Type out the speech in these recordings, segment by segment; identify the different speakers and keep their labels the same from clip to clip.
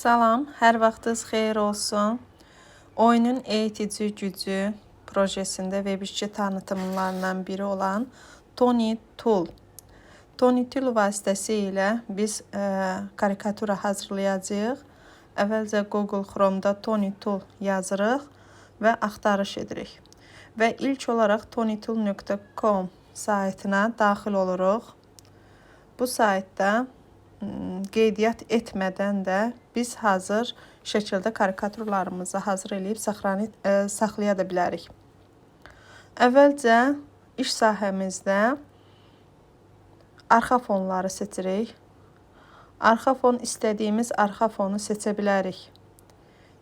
Speaker 1: Salam, hər vaxtınız xeyir olsun. Oyunun eğitici gücü projesində Web2 tanıtımlarından biri olan Tony Tool. Tony Tool vasitəsilə biz ə, karikatura hazırlayacağıq. Əvvəlcə Google Chrome-da Tony Tool yazırıq və axtarış edirik. Və ilk olaraq tonytool.com saytına daxil oluruq. Bu saytda qeydiyyat etmədən də biz hazır şəkildə karikaturlarımızı hazır eləyib saxlanı- ə, saxlaya da bilərik. Əvvəlcə iş sahəmizdə arxa fonları seçirik. Arxa fon istədiyimiz arxa fonu seçə bilərik.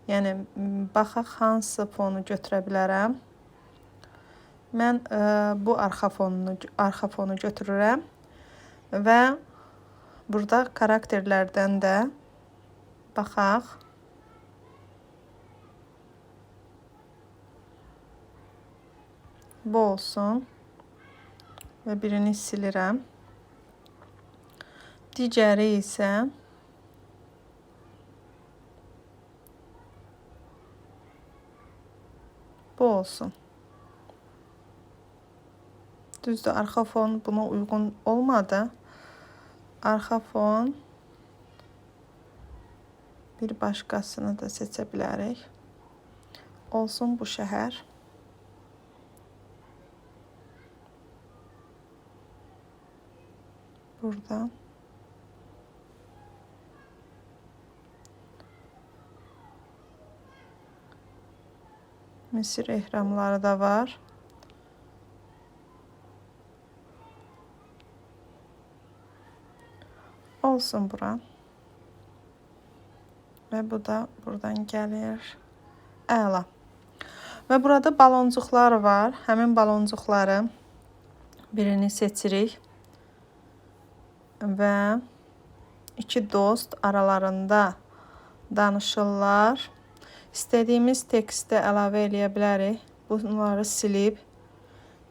Speaker 1: Yəni baxaq hansı fonu götürə bilərəm. Mən ə, bu arxa fonunu arxa fonu götürürəm və burada karakterlərdən də baxaq. Bu olsun və birini silirəm. Digəri isə bu olsun. Düzdür, arxa fon buna uyğun olmadı. Arxa fon bir başqasını da seçə bilərik. Olsun bu şəhər. Buradan. Misir ehramları da var. Olsun bura. Və bu da buradan gəlir. Əla. Və burada baloncuqlar var. Həmin baloncuqları birini seçirik. Və iki dost aralarında danışırlar. İstədiyimiz teksti əlavə eləyə bilərik. Bunları silib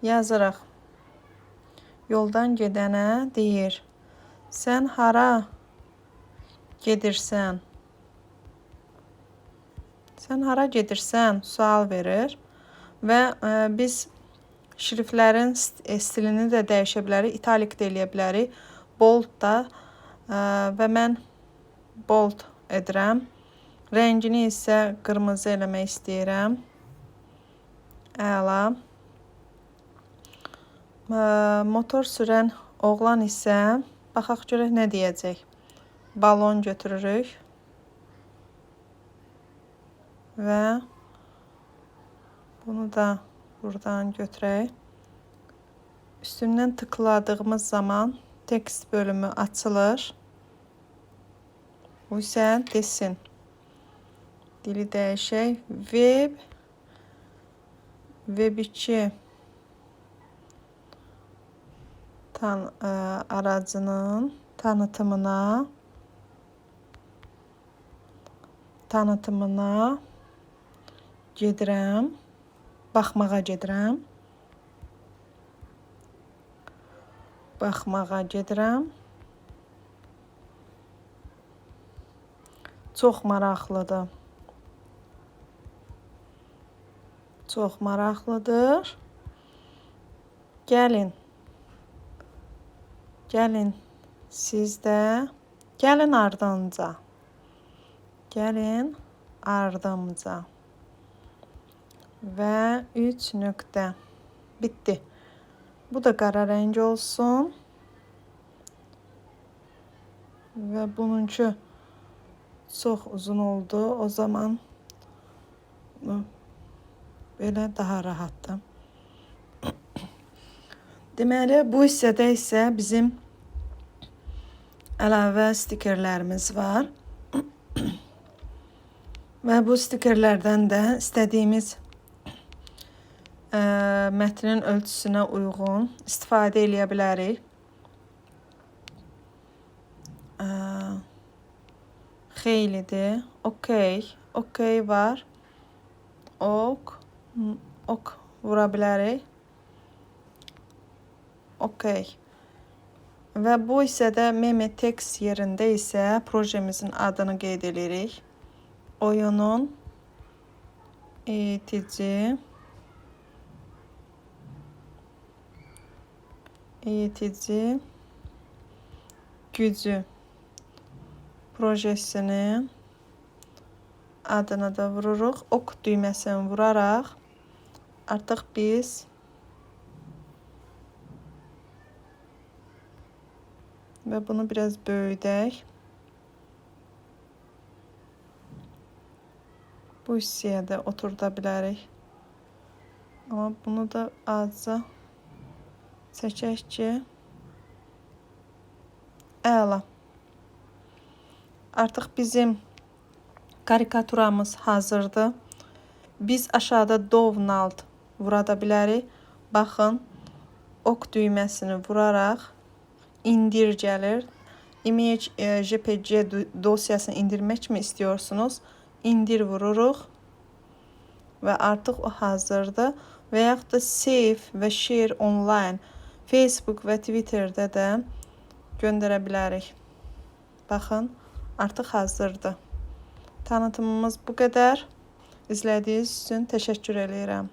Speaker 1: yazırıq. Yoldan gedənə deyir: "Sən hara gedirsən?" Sən hara gedirsən? sual verir və ə, biz şriftlərin e, stilini də dəyişə bilərik, italik də eləyə bilərik, bold da ə, və mən bold edirəm. Rəngini isə qırmızı eləmək istəyirəm. Əla. Ə, Motor sürən oğlan isə baxaq görək nə deyəcək. Balon götürürük. Və bunu da buradan götürək. Üstündən tıkladığımız zaman tekst bölümü açılır. Bu isə desin. Dili dəyişək. Web Web 2 tan ə, aracının tanıtımına tanıtımına gedirəm. Baxmağa gedirəm. Baxmağa gedirəm. Çox maraqlıdır. Çox maraqlıdır. Gəlin. Gəlin siz də gəlin ardınca. Gəlin ardımca. Və 3 nöqtə. Bitdi. Bu da qara rəng olsun. Və bununki çox uzun oldu. O zaman belə daha rahatdır. Deməli, bu hissədə isə bizim əlavə stikerlərimiz var. Və bu stikerlərdən də istədiyimiz ə, mətnin ölçüsünə uyğun istifadə eləyə bilərik. Ə, xeylidir. OK, OK var. Ok, ok vura bilərik. OK. Və bu hissədə meme text yerində isə projemizin adını qeyd edirik. Oyunun eğitici eğitici gücü projesinin adını da vururuq. Ok düyməsini vuraraq artıq biz və bunu biraz böyüdək. Bu hissəyə də oturda bilərik. Amma bunu da azca çəkək ki, əla. Artıq bizim karikaturamız hazırdır. Biz aşağıda Dovnald vurada bilərik. Baxın, ok düyməsini vuraraq indir gəlir. Image JPG do- dosyasını indirmək mi istiyorsunuz? İndir vururuq və artıq o hazırdır. Və da save və share online Facebook və Twitterdə də göndərə bilərik. Baxın, artıq hazırdır. Tanıtımımız bu qədər. İzlədiyiniz üçün təşəkkür edirəm.